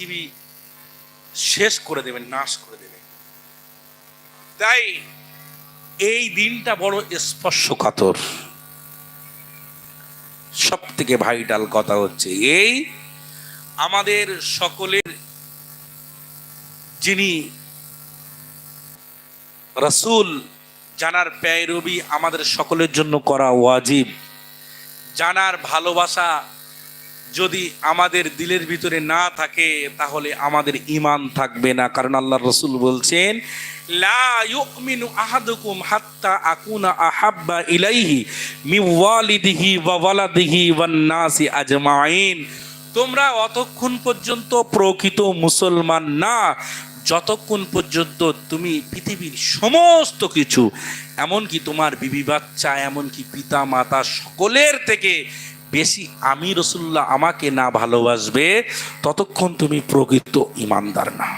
পৃথিবী শেষ করে দেবেন, নাশ করে দেবেন। তাই এই দিনটা বড় স্পর্শকাতর। সব থেকে ভাইটাল কথা হচ্ছে এই আমাদের সকলের যিনি রসুল, জানার প্যায়রবি আমাদের সকলের জন্য করা ওয়াজিব। জানার ভালোবাসা যদি আমাদের দিলের ভিতরে না থাকে, তাহলে আমাদের ইমান থাকবে না। কারণ আল্লাহ রসুল বলছেন, লা ইউমিনু আহাদুকুম হাত্তা আকুনা আহাব্বা ইলাইহি মি ওয়ালিদিহি ওয়া ওয়ালাদিহি ওয়ান নাসি আজমাইন। তোমরা অতক্ষণ পর্যন্ত প্রকৃত মুসলমান না, যতক্ষণ পর্যন্ত তুমি পৃথিবীর সমস্ত কিছু, এমনকি তোমার বিবি বাচ্চা, এমনকি পিতা মাতা সকলের থেকে বেশি আমি রসুল্লাহ আমাকে না ভালোবাসবে, ততক্ষণ তুমি প্রকৃত ইমানদার না।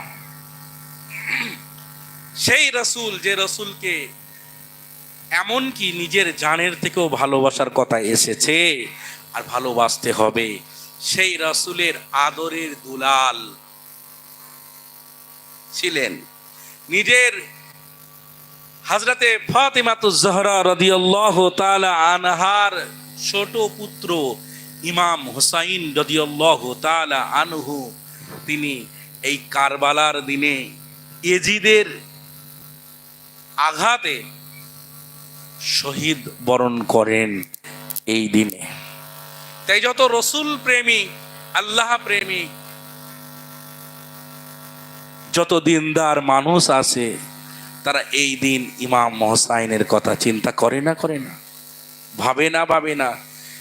সেই রসুল যে রসুলকে এমনকি নিজের জানের থেকেও ভালোবাসার কথা এসেছে, আর ভালোবাসতে হবে সেই রসুলের আদরের দুলাল ছিলেন। নিজের হাজরাতে ফাতেমাতু জহরা রাদিয়াল্লাহু তাআলা আনহার ছোট পুত্র ইমাম হুসাইন রাদিয়াল্লাহু তাআলা আনহু, তিনি এই কারবালার দিনে এজিদের আঘাতে শহীদ বরণ করেন এই দিনে। তাই যত রসুল প্রেমিক আল্লাহ প্রেমিক যত দিনদার মানুষ আছে, তারা এই দিন ইমাম হোসাইনের কথা চিন্তা করে না করে না। ভাবে না ভাবে না।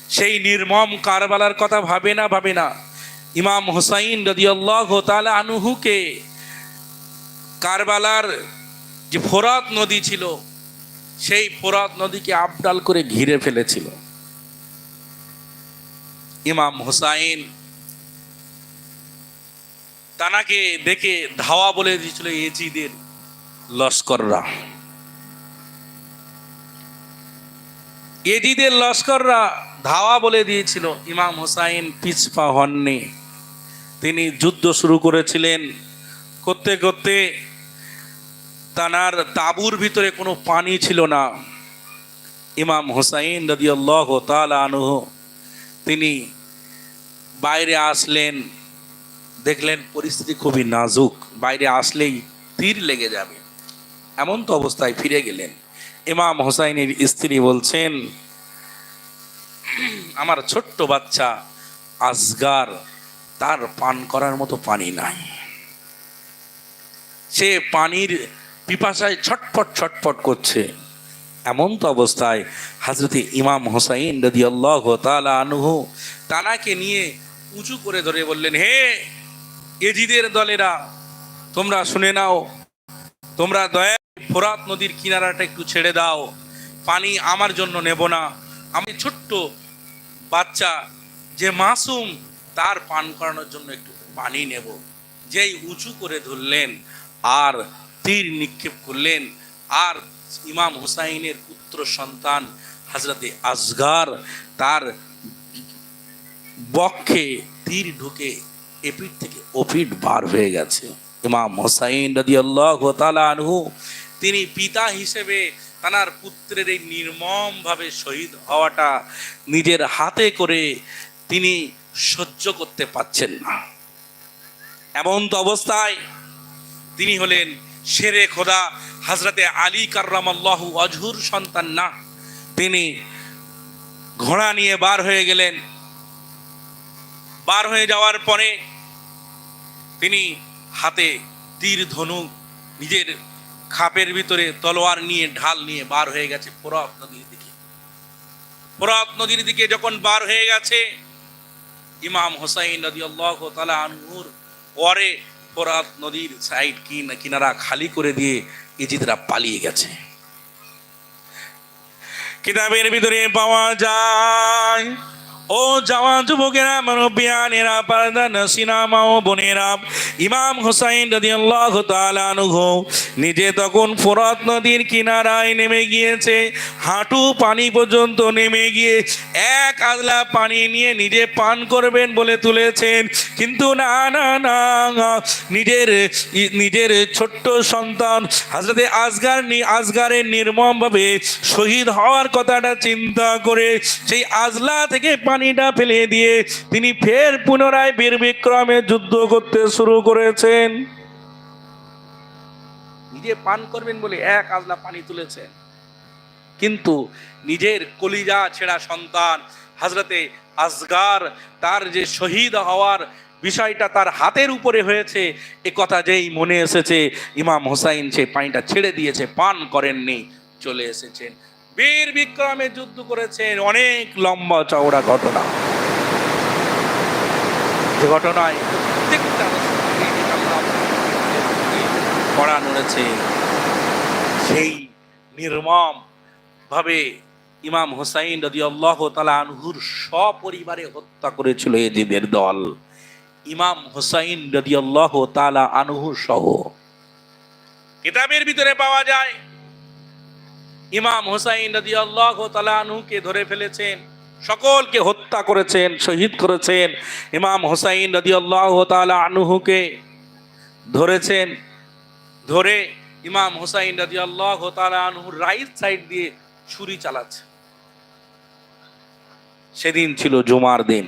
সেই নির্মম কারবালার কথা ভাবে না ভাবে না। ইমাম হোসাইন রদিয়াল্লাহ আনুহুকে কারবালার যে ফোরাত নদী ছিল, সেই ফোরাত নদীকে আবডাল করে ঘিরে ফেলেছিল। ইমাম হোসাইন তানাকে দেখে ধাওয়া বলে দিয়েছিল এজিদের লস্কররা। এজিদের লস্কররা ধাওয়া বলে দিয়েছিল, ইমাম হোসাইন পিছপা হননি। তিনি যুদ্ধ শুরু করেছিলেন। করতে করতে তানার তাবুর ভিতরে কোনো পানি ছিল না। ইমাম হোসাইন তাআলা আনহু, তিনি বাইরে আসলেন, দেখলেন পরিস্থিতি খুবই নাজুক। বাইরে আসলেই তীর লেগে যাবে। এমন তো অবস্থায় ফিরে গেলেন। ইমাম হোসাইনের স্ত্রী বলছেন, আমার ছোট্ট বাচ্চা আসগার তার পান করার মতো পানি নাই। সে পানির পিপাসায় ছটফট ছটফট করছে। এমন তো অবস্থায় হাজরতে ইমাম হোসাইন রদি আল্লাহ তালা আনহু তানাকে নিয়ে উঁচু করে ধরে বললেন, হে এজিদের দলেরা, তোমরা শুনে নাও, তোমরা দয়া ফোরাত নদীর কিনারাটা একটু ছেড়ে দাও। পানি আমার জন্য নেব না। আমি ছোট্ট বাচ্চা, যে মাসুম তার পান করানোর জন্য একটু পানি নেব। যেই উঁচু করে ধরলেন, আর তীর নিক্ষেপ করলেন, আর ইমাম হুসাইনের পুত্র সন্তান হাজরতে আসগার তার বক্ষে তীর ঢুকে এপিঠ থেকে ওপিঠ বার হয়ে গেছে। ইমাম হোসাইন রাদি আল্লাহ আনহু তিনি পিতা হিসেবে তানার পুত্রের এই নির্মমভাবে শহীদ হওয়াটা নিজের হাতে করে তিনি সহ্য করতে পাচ্ছেন না। এমন তো অবস্থায় তিনি হলেন শেরে খোদা হাজরতে আলী কার্রামাল্লাহু অজহুর সন্তান না। তিনি ঘোড়া নিয়ে বার হয়ে গেলেন। বার হয়ে যাওয়ার পরে তিনি হাতে তীর ধনুক নিজের খাপের ভিতরে তলোয়ার নিয়ে, ঢাল নিয়ে বার হয়ে গেছে ফোরাত নদীর দিকে। ফোরাত নদীর দিকে যখন বার হয়ে গেছে, ইমাম হোসাইন নদী আল্লাহ তালা আনহুর পরে ফোরাত নদীর সাইড কিনারা খালি করে দিয়ে ইজিদরা পালিয়ে গেছে। কিতাবের ভিতরে পাওয়া যায় ও জওয়ান যুবকেরা, মুরব্বিয়ানেরা, পারদা নসিনা মা ও বোনেরা, ইমাম হুসাইন রাদিয়াল্লাহু তাআলা আনহু, নিজে তখন ফোরাত নদীর কিনারায় নেমে গিয়েছে, হাঁটু পানি পর্যন্ত নেমে গিয়ে এক আদলা পানি নিয়ে নিজে পান করবেন বলে তুলেছেন। কিন্তু না না না নিজের নিজের ছোট্ট সন্তান হাজরতে আজগার আজগারের নির্মমভাবে শহীদ হওয়ার কথাটা চিন্তা করে সেই আজলা থেকে পানিটা ফেলে দিয়ে তিনি ফের পুনরায় বীর বিক্রমে যুদ্ধ করতে শুরু করেছেন। নিজে পান করবেন বলে এক আজলা পানি তুলেছেন। কিন্তু নিজের কলিজা ছেঁড়া সন্তান হাজরতে আসগার তার যে শহীদ হওয়ার বিষয়টা তার হাতের উপরে হয়েছে, এ কথা যেই মনে এসেছে, ইমাম হোসাইন সে পানিটা ছেড়ে দিয়েছে, পান করেননি, চলে এসেছেন। বীর বিক্রমে যুদ্ধ করেছেন অনেক লম্বা চওড়া ঘটনা। যে ঘটনায় প্রত্যেকটা পড়ানো রয়েছে সেই নির্মম ভাবে ইমাম হোসাইন রদি তালা আনহুর সপরিবারে হত্যা করেছিল এজিদের দল। ইমাম হোসাইন রদি তালা আনহু সহ। কিতাবের ভিতরে পাওয়া যায় ইমাম হোসাইন রদি আল্লাহ তালা আনহুকে ধরে ফেলেছেন, সকলকে হত্যা করেছেন, শহীদ করেছেন। ইমাম হোসাইন রদি আল্লাহ তালা আনুহুকে ধরেছেন, ধরে ইমাম হুসাইন রাজি আল্লাহ আনহুর রাইট সাইড দিয়ে ছুরি চালাচ্ছে। সেদিন ছিল জুমার দিন।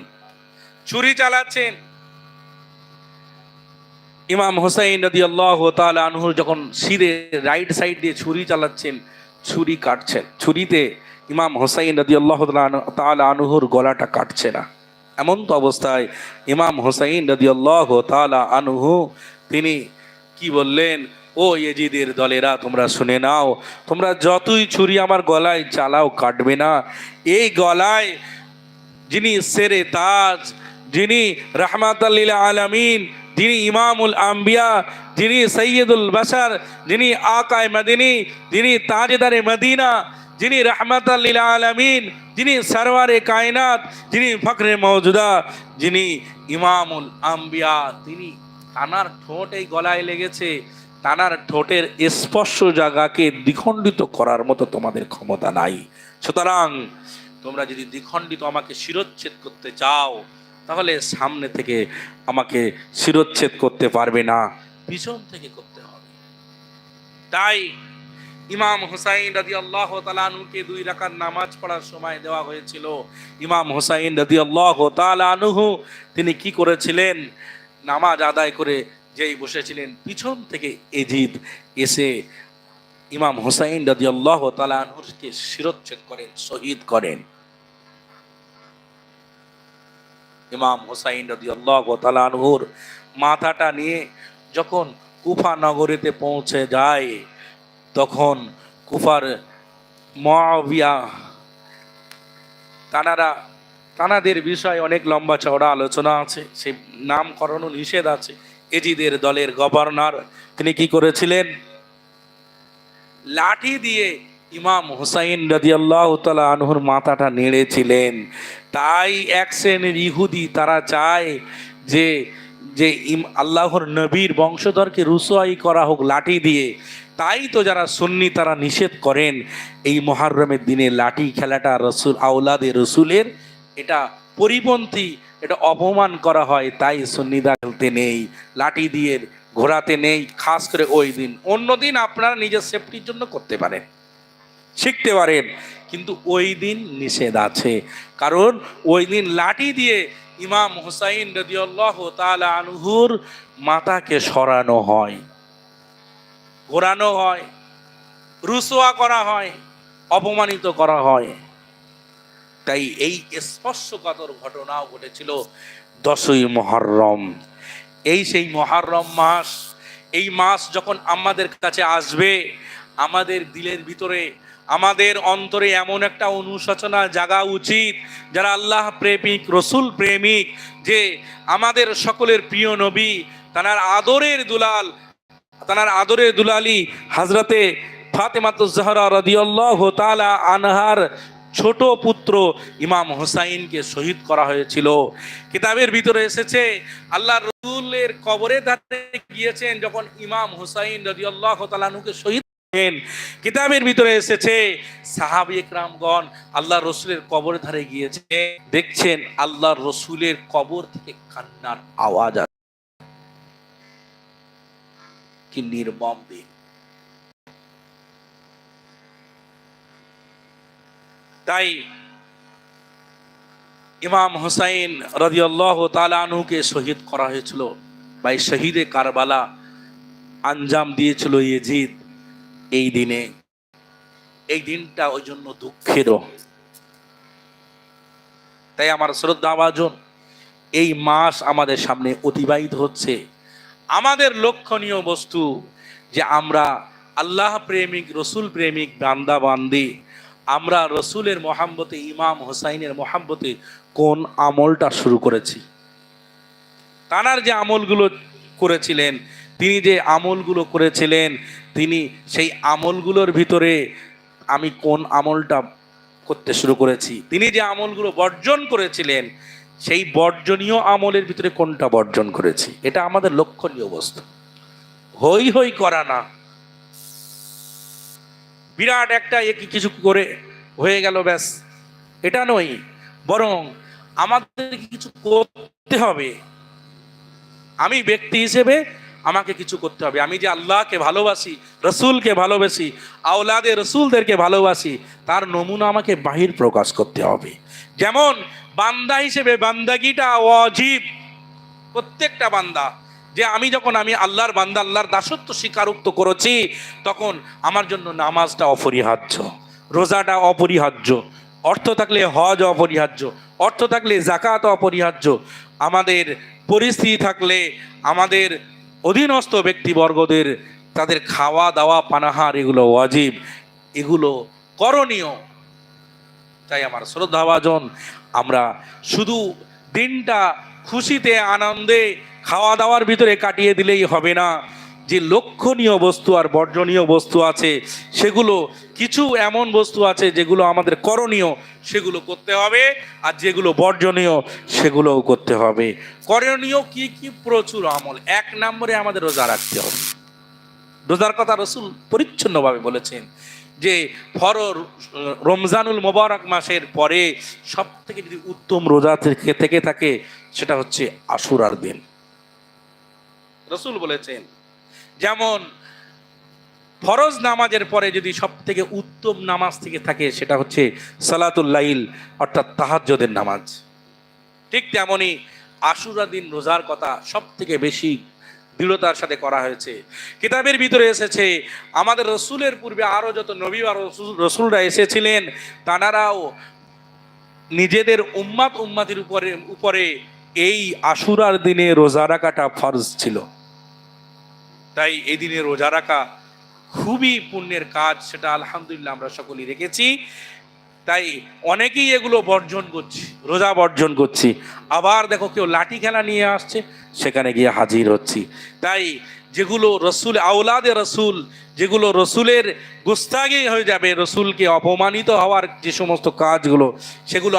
ছুরি চালাচ্ছেন। ইমাম হুসাইন রাজি আল্লাহ আনহুর যখন শিরে রাইট সাইড দিয়ে ছুরি চালাচ্ছেন ছুরি কাটছেন ছুরিতে ইমাম হোসাইন রাজি আল্লাহ আনহুর গলাটা কাটছে না। এমন তো অবস্থায় ইমাম হোসাইন রাজি আল্লাহ তালা আনহু, তিনি কি বললেন, ও এজিদের দলেরা, তোমরা শুনে নাও, তোমরা যতই ছুরি আমার গলায় চালাও, কাটবে না। এই গলায় যিনি সেরে তাজ, যিনি রহমাত আলমিন যিনি ইমামুল আম্বিয়া, যিনি সৈয়দুল বাসার যিনি আকায় মদিনী, যিনি তাজেদারে মদিনা, যিনি রহমাত আলমিন, যিনি সরওয়ারে কায়নাত, যিনি ফখরে মৌজুদা যিনি ইমামুল আম্বিয়া। তিনি তানার ঠোঁট এই গলায় লেগেছে। তানার ঠোঁটের স্পর্শ জায়গাকে দ্বিখণ্ডিত করার মতো তোমাদের ক্ষমতা নাই। সুতরাং তোমরা যদি দ্বিখণ্ডিত আমাকে শিরোচ্ছেদ করতে চাও তাহলে সামনে থেকে আমাকে শিরোচ্ছেদ করতে পারবে না। পিছন থেকে করতে হবে। তাই ইমাম হুসাইন রাজি আল্লাহ তালানুকে দুই রাকাত নামাজ পড়ার সময় দেওয়া হয়েছিল। ইমাম হুসাইন রাজি আল্লাহ তালানুহু তিনি কি করেছিলেন? নামাজ আদায় করে যেই বসেছিলেন, পিছন থেকে এজিদ এসে ইমাম হুসাইন রাজি আল্লাহ তালানহুরকে শিরোচ্ছেদ করেন, শহীদ করেন। ইমাম হুসাইন রাজি আল্লাহ তালানহুর মাথাটা নিয়ে যখন কুফা নগরীতে পৌঁছে যায়, তখন কুফার মহাবিয়া তানারা, তানাদের বিষয়ে অনেক লম্বা চওড়া আলোচনা আছে সেই নামকরণও নিষেধ আছে। এজিদের দলের গভর্নর তিনি কি করেছিলেন? লাঠি দিয়ে ইমাম হুসাইন রাজিয়াল্লাহ তালা আনহুর মাথাটা নেড়েছিলেন। তাই এক শ্রেণির ইহুদি তারা চায় যে যে ইম, আল্লাহর নবীর বংশধরকে রুসোয়াই করা হোক, লাঠি দিয়ে। তাই তো যারা সুন্নি তারা নিষেধ করেন এই মহারমের দিনে লাঠি খেলাটা রসুল আউলাদে রসুলের এটা পরিপন্থী, এটা অপমান করা হয়, তাই সুন্নিদা খেলতে নেই, লাঠি দিয়ে ঘোরাতে নেই, খাস করে ওই দিন। অন্য দিন আপনারা নিজের সেফটির জন্য করতে পারেন। শিখতে পারেন কিন্তু ওই দিন নিষেধ আছে। কারণ ওই দিন লাঠি দিয়ে ইমাম হুসাইন রদিয়াল্লাহ তালা আনহুর মাতাকে সরানো হয়, ঘোরানো হয় রুসোয়া করা হয়, অপমানিত করা হয়। তাই এই স্পর্শকাতর ঘটনাও ঘটেছিল দশই মহরম এই সেই মহরম মাস, এই মাস যখন আমাদের কাছে আসবে, আমাদের দিলের ভিতরে আমাদের অন্তরে এমন একটা অনুশোচনা জাগা উচিত, যারা আল্লাহ প্রেমিক, রসুল প্রেমিক, যে আমাদের সকলের প্রিয় নবী, তানার আদরের দুলাল, তানার আদরের দুলালি হাজরতে ফাতেমাতুজ জাহরা রাদিয়াল্লাহু তাআলা আনহার ছোট পুত্র ইমাম হোসাইনকে শহীদ করা হয়েছিল। কিতাবের ভিতরে এসেছে আল্লাহ রসুলের কবরে ধারে গিয়েছেন যখন ইমাম হুসাইন রাদিয়াল্লাহু তাআলাকে শহীদ কিতাবের ভিতরে এসেছে, সাহাবি একরামগণ আল্লাহ রসুলের কবর ধারে গিয়েছে। দেখছেন আল্লাহ রসুলের কবর থেকে কান্নার আওয়াজ আসে কি নির্মম দিন। তাই ইমাম হুসাইন রাদিয়াল্লাহু তাআলা আনহুকে শহীদ করা হয়েছিল ভাই শহীদে কারবালা আঞ্জাম দিয়েছিল ইয়েজিদ। এই দিনে, এই দিনটা ওই জন্য দুঃখের তাই আমার শ্রদ্ধা ভাজন, এই মাস আমাদের সামনে অতিবাহিত হচ্ছে। আমাদের লক্ষণীয় বস্তু যে আমরা আল্লাহ প্রেমিক, রসুল প্রেমিক, বান্দা, বান্দি, আমরা রসুলের মহাব্বতে, ইমাম হোসাইনের মহাব্বতে কোন আমলটা শুরু করেছি? তানার যে আমলগুলো করেছিলেন তিনি যে আমলগুলো করেছিলেন, তিনি সেই আমলগুলোর ভিতরে আমি কোন আমলটা করতে শুরু করেছি? তিনি যে আমলগুলো বর্জন করেছিলেন, সেই বর্জনীয় আমলের ভিতরে কোনটা বর্জন করেছি? এটা আমাদের লক্ষণীয় বস্তু। হই হই করা না। বিরাট একটা এ কি- কিছু করে হয়ে গেল ব্যাস। এটা নয়, বরং আমাদের কিছু করতে হবে। আমি ব্যক্তি হিসেবে আমাকে কিছু করতে হবে। আমি যে আল্লাহকে ভালোবাসি, রসুলকে ভালোবাসি, আওলাদে রসুলদেরকে ভালোবাসি, তার নমুনা আমাকে বাহির প্রকাশ করতে হবে। যেমন বান্দা হিসেবে বান্দাগিটা অজীব প্রত্যেকটা বান্দা, যে আমি যখন আমি আল্লাহর বান্দা, আল্লাহর দাসত্ব স্বীকারোক্ত করেছি, তখন আমার জন্য নামাজটা অপরিহার্য, রোজাটা অপরিহার্য, অর্থ থাকলে হজ অপরিহার্য, অর্থ থাকলে জাকাত অপরিহার্য। আমাদের পরিস্থিতি থাকলে, আমাদের অধীনস্থ ব্যক্তিবর্গদের তাদের খাওয়া দাওয়া পানাহার এগুলো ওয়াজিব, এগুলো করণীয়। তাই আমার শ্রদ্ধাভাজন, আমরা শুধু দিনটা খুশিতে, আনন্দে খাওয়া দাওয়ার ভিতরে কাটিয়ে দিলেই হবে না। যে লক্ষণীয় বস্তু আর বর্জনীয় বস্তু আছে, সেগুলো কিছু এমন বস্তু আছে যেগুলো আমাদের করণীয়, সেগুলো করতে হবে, আর যেগুলো বর্জনীয়, সেগুলোও করতে হবে। করণীয় কি কি? প্রচুর আমল। এক নম্বরে আমাদের রোজা রাখতে হবে। রোজার কথা রসুল পরিচ্ছন্নভাবে বলেছেন যে ফর রমজানুল মোবারক মাসের পরে সব থেকে যদি উত্তম রোজা থেকে থেকে থাকে, সেটা হচ্ছে আশুরার দিন। রসুল বলেছেন, যেমন ফরজ নামাজের পরে যদি সব থেকে উত্তম নামাজ থেকে থাকে, সেটা হচ্ছে সালাতুল্লাইল অর্থাৎ তাহাজ্জদের নামাজ। ঠিক তেমনই আশুরা দিন রোজার কথা সব থেকে বেশি দৃঢ়তার সাথে করা হয়েছে। কিতাবের ভিতরে এসেছে, আমাদের রসুলের পূর্বে আরও যত নবী আর রসুলরা এসেছিলেন তানারাও নিজেদের উম্মাত উম্মাতির উপরে উপরে এই আশুরার দিনে রোজা রাখাটা ফরজ ছিল। তাই এই দিনে রোজা রাখা খুবই পুণ্যের কাজ, সেটা আলহামদুলিল্লাহ আমরা সকলেই রেখেছি। তাই অনেকেই এগুলো বর্জন করছি, রোজা বর্জন করছি। আবার দেখো কেউ লাঠি খেলা নিয়ে আসছে, সেখানে গিয়ে হাজির হচ্ছি। তাই যেগুলো রসুল, আওলাদে রসুল, যেগুলো রসুলের গুস্তাগি হয়ে যাবে, রসুলকে অপমানিত হওয়ার যে সমস্ত কাজগুলো, সেগুলো